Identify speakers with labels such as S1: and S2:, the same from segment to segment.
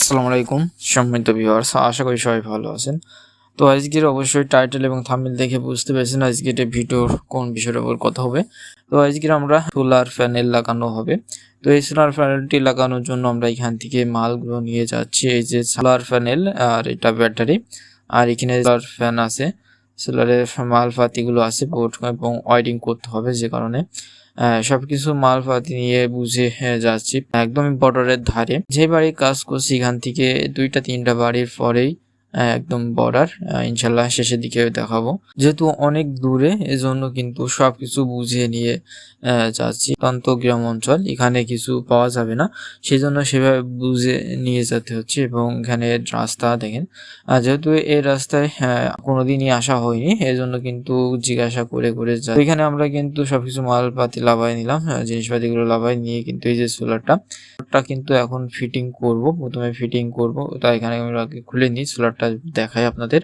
S1: আসসালামু আলাইকুম সম্মানিত ভিউয়ার্স আশা করি সবাই ভালো আছেন। তো আজকের অবশ্যই টাইটেল এবং থামিল দেখে বুঝতে পেরেছেন আজকের ভিডিওর কোন বিষয়ের উপর কথা হবে। তো আজকের আমরা সোলার প্যানেল লাগানো হবে। তো এই সোলার প্যানেলটি লাগানোর জন্য আমরা এখান থেকে মালগুলো নিয়ে যাচ্ছি। এই যে সোলার প্যানেল আর এটা ব্যাটারি আর এখানে সোলার ফ্যান আছে। সোলারের মালপাতিগুলো আছে বোর্ড এবং ওয়ারিং করতে হবে যে কারণে। আহ, সবকিছু মালপাতি নিয়ে বুঝে আহ, যাচ্ছি। একদমই বর্ডারের ধারে। যে বাড়ি কাজ করছি এখান থেকে দুইটা তিনটা বাড়ির পরেই একদম বর্ডার ইনশাল্লাহ শেষের দিকে দেখাবো। যেহেতু অনেক দূরে এজন্য কিন্তু সবকিছু বুঝে নিয়ে আহ, যাচ্ছি। অত্যন্ত গ্রাম অঞ্চল এখানে কিছু পাওয়া যাবে না। সেই জন্য সেভাবে বুঝে নিয়ে যেতে হচ্ছে এবং এখানে রাস্তা দেখেন। যেহেতু এই রাস্তায় কোনোদিনই আসা হয়নি এই জন্য কিন্তু জিজ্ঞাসা করে করে যাই এখানে আমরা কিন্তু সবকিছু মালপাতি লাভাই নিলাম জিনিসপাতিগুলো লাভাই নিয়ে কিন্তু এই যে সোলারটা কিন্তু এখন ফিটিং করব। প্রথমে ফিটিং করব তাই এখানে আমরা খুলে নিই সোলারটা দেখাই আপনাদের।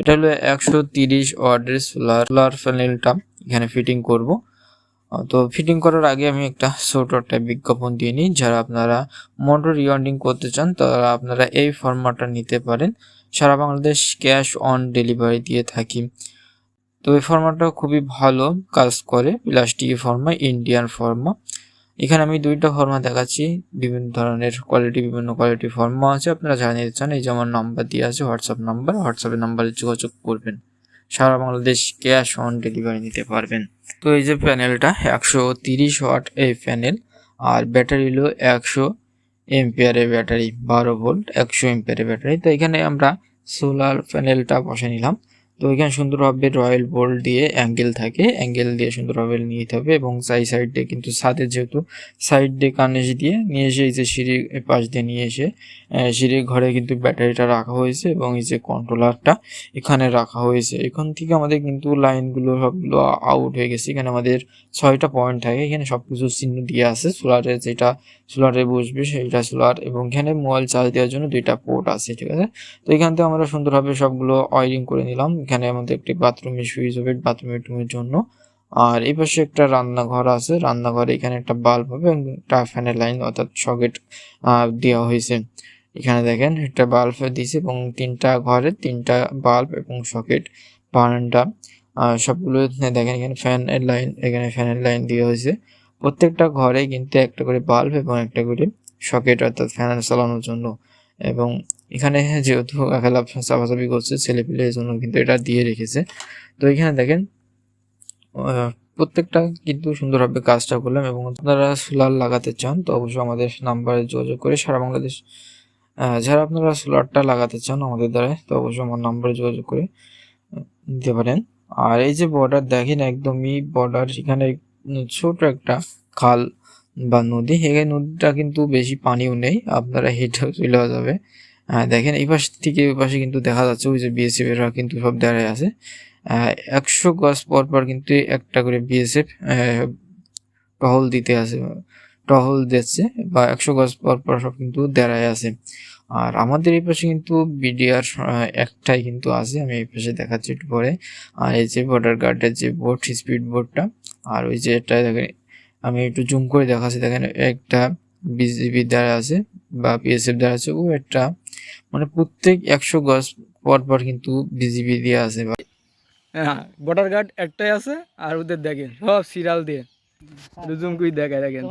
S1: এটা হলো একশো তিরিশ ওয়ার্ডের সোলার প্যানেলটা। এখানে ফিটিং করব। তো ফিটিং করার আগে আমি একটা ছোট একটা বিজ্ঞাপন দিয়ে নিই। যারা আপনারা মোটর রিওয়ার্ডিং করতে চান, তারা আপনারা এই ফর্মাটটা নিতে পারেন। সারা বাংলাদেশ ক্যাশ অন ডেলিভারি দিয়ে থাকি। তো এই ফর্মাটটা খুবই ভালো কাজ করে প্লাস্টিক ফর্মা, ইন্ডিয়ান ফর্মা। এখানে আমি দুইটা ফর্মা দেখাচ্ছি। বিভিন্ন ধরনের কোয়ালিটি বিভিন্ন কোয়ালিটি ফর্মা আছে। আপনারা যারা নিতে চান, এই যে আমার নাম্বার দিয়ে আছে হোয়াটসঅ্যাপ নাম্বার হোয়াটসঅ্যাপের নাম্বারে যোগাযোগ করবেন। সারা বাংলাদেশ ক্যাশ অন ডেলিভারি নিতে পারবেন। তো এই যে প্যানেলটা একশো তিরিশ ওয়াট এই প্যানেল আর ব্যাটারি হলো একশো এমপিয়ারের ব্যাটারি বারো ভোল্ট একশো এমপিয়ারের ব্যাটারি তো এখানে আমরা সোলার প্যানেলটা বসে নিলাম। তো এখানে সুন্দরভাবে রয়্যাল বোল্ট দিয়ে অ্যাঙ্গেল থাকে। অ্যাঙ্গেল দিয়ে সুন্দরভাবে নিয়ে নিতে হবে এবং সাই সাইড দিয়ে কিন্তু ছাদে যেহেতু সাইড দিয়ে কার্নেশ দিয়ে নিয়ে এসে এই যে সিঁড়ি পাশ দিয়ে নিয়ে এসে সিঁড়ির ঘরে কিন্তু ব্যাটারিটা রাখা হয়েছে এবং এই যে কন্ট্রোলারটা এখানে রাখা হয়েছে। এখান থেকে আমাদের কিন্তু লাইনগুলো সবগুলো আউট হয়ে গেছে। এখানে আমাদের ছয়টা পয়েন্ট থাকে। এখানে সব কিছু চিহ্ন দিয়ে আছে। সোলারে যেটা সোলারে বসবে সেইটা সোলার এবং এখানে মোবাইল চার্জ দেওয়ার জন্য দুইটা পোর্ট আছে, ঠিক আছে? তো এখান থেকে আমরা সুন্দরভাবে সবগুলো ওয়ারিং করে নিলাম। এখানে আমাদের একটি বাথরুমের সুইচ হবে বাথরুম বেডরুমের জন্য। আর এই পাশে একটা রান্নাঘর আছে রান্নাঘরে এখানে একটা বাল্ব হবে এবং একটা ফ্যানের লাইন অর্থাৎ সকেট দেওয়া হয়েছে। এখানে দেখেন একটা বাল্ব দিয়েছে এবং তিনটা ঘরে তিনটা বাল্ব এবং সকেট বারান্দা আহ, সবগুলো দেখেন এখানে ফ্যানের লাইন এখানে ফ্যানের লাইন দেওয়া হয়েছে। প্রত্যেকটা ঘরে কিন্তু একটা করে বাল্ব এবং একটা করে সকেট অর্থাৎ ফ্যান চালানোর জন্য এবং এখানে যেহেতু খেলা চাপাচাপি করছে, ছেলেপিলে এই জন্য কিন্তু এটা দিয়ে রেখেছে। তো এখানে দেখেন প্রত্যেকটা কিন্তু সুন্দরভাবে কাজটা করলাম এবং আপনারা সোলার লাগাতে চান, তো অবশ্যই আমাদের নাম্বারে যোগাযোগ করে সারা বাংলাদেশ যারা আপনারা সোলারটা লাগাতে চান আমাদের দ্বারা, তো অবশ্যই আমার নাম্বারে যোগাযোগ করে দিতে পারেন। আর এই যে বর্ডার দেখেন, একদমই বর্ডার উম ছোট একটা খাল বা নদী। এখানে নদীটা কিন্তু বেশি পানিও নেই, আপনারা হেঁটেও চলে যাবে। দেখেন, এই পাশ থেকে ওই পাশে কিন্তু দেখা যাচ্ছে ওই যে বিএসএফ এরা কিন্তু সব দাঁড়ায় আছে। একশো গজ পর পর কিন্তু একটা করে বিএসএফ টহল দিতে আছে, টহল দিচ্ছে বা একশো গজ পর পর সব কিন্তু দাঁড়ায় আছে। আর আমাদের এই পাশে কিন্তু বিডিআর একটাই কিন্তু আছে, আমি এই পাশে দেখাচ্ছি একটু পরে। আর এই যে বর্ডার গার্ডের যে বোর্ড স্পিড বোর্ডটা আর ওই যে এটা দেখেন, আমি একটু জুম করে দেখাচ্ছি। দেখেন, একটা বিজিবি দ্বারা আছে বা বিএসএফ দ্বারা আছে, ও একটা মানে প্রত্যেক একশো গজ পর পর কিন্তু বিজিবি দিয়ে আছে ভাই
S2: হ্যাঁ বর্ডার গার্ড একটাই আছে আর ওদের দেখেন, সব সিরাল দিয়ে। দুজনকেই দেখায় দেখেন।